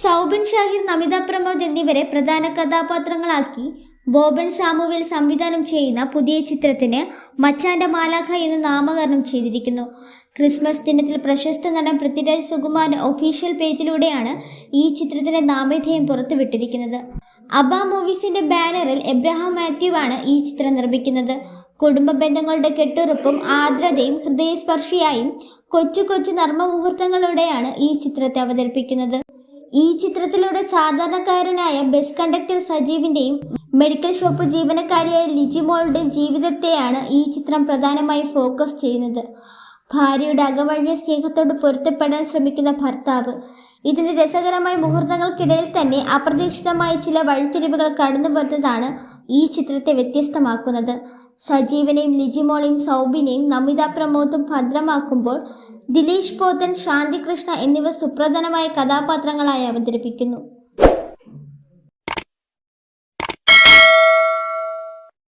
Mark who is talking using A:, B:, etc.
A: സൗബിൻ ഷാഹിർ നമിത പ്രമോദ് എന്നിവരെ പ്രധാന കഥാപാത്രങ്ങളാക്കി ബോബൻ സാമുവേൽ സംവിധാനം ചെയ്യുന്ന പുതിയ ചിത്രത്തിന് മച്ചാന്റെ മാലാഖ എന്ന് നാമകരണം ചെയ്തിരിക്കുന്നു. ക്രിസ്മസ് ദിനത്തിൽ പ്രശസ്ത നടൻ പൃഥ്വിരാജ് സുകുമാരൻ ഒഫീഷ്യൽ പേജിലൂടെയാണ് ഈ ചിത്രത്തിന്റെ നാമധേയം പുറത്തുവിട്ടിരിക്കുന്നത്. അബ മൂവീസിന്റെ ബാനറിൽ എബ്രഹാം മാത്യു ആണ് ഈ ചിത്രം നിർമ്മിക്കുന്നത്. കുടുംബ ബന്ധങ്ങളുടെ കെട്ടുറപ്പും ആർദ്രതയും ഹൃദയസ്പർശിയായും കൊച്ചു കൊച്ചു നർമ്മ നർമ്മമുഹൂർത്തങ്ങളോടെയാണ് ഈ ചിത്രത്തെ അവതരിപ്പിക്കുന്നത്. ഈ ചിത്രത്തിലൂടെ സാധാരണക്കാരനായ ബസ് കണ്ടക്ടർ സജീവിന്റെയും മെഡിക്കൽ ഷോപ്പ് ജീവനക്കാരിയായ ലിജിമോളുടെയും ജീവിതത്തെയാണ് ഈ ചിത്രം പ്രധാനമായും ഫോക്കസ് ചെയ്യുന്നത്. ഭാര്യയുടെ അകവഴിയ സ്നേഹത്തോട് പൊരുത്തപ്പെടാൻ ശ്രമിക്കുന്ന ഭർത്താവ്. ഇതിന്റെ രസകരമായ മുഹൂർത്തങ്ങൾക്കിടയിൽ തന്നെ അപ്രതീക്ഷിതമായ ചില വഴിത്തിരിവുകൾ കടന്നു വരുന്നതാണ് ഈ ചിത്രത്തെ വ്യത്യസ്തമാക്കുന്നത്. സജീവനെയും ലിജിമോളെയും സൗബിനെയും നമിത പ്രമോദും ഭദ്രമാക്കുമ്പോൾ ദിലീഷ് പോത്തൻ ശാന്തികൃഷ്ണ എന്നിവർ സുപ്രധാനമായ കഥാപാത്രങ്ങളായി അവതരിപ്പിക്കുന്നു.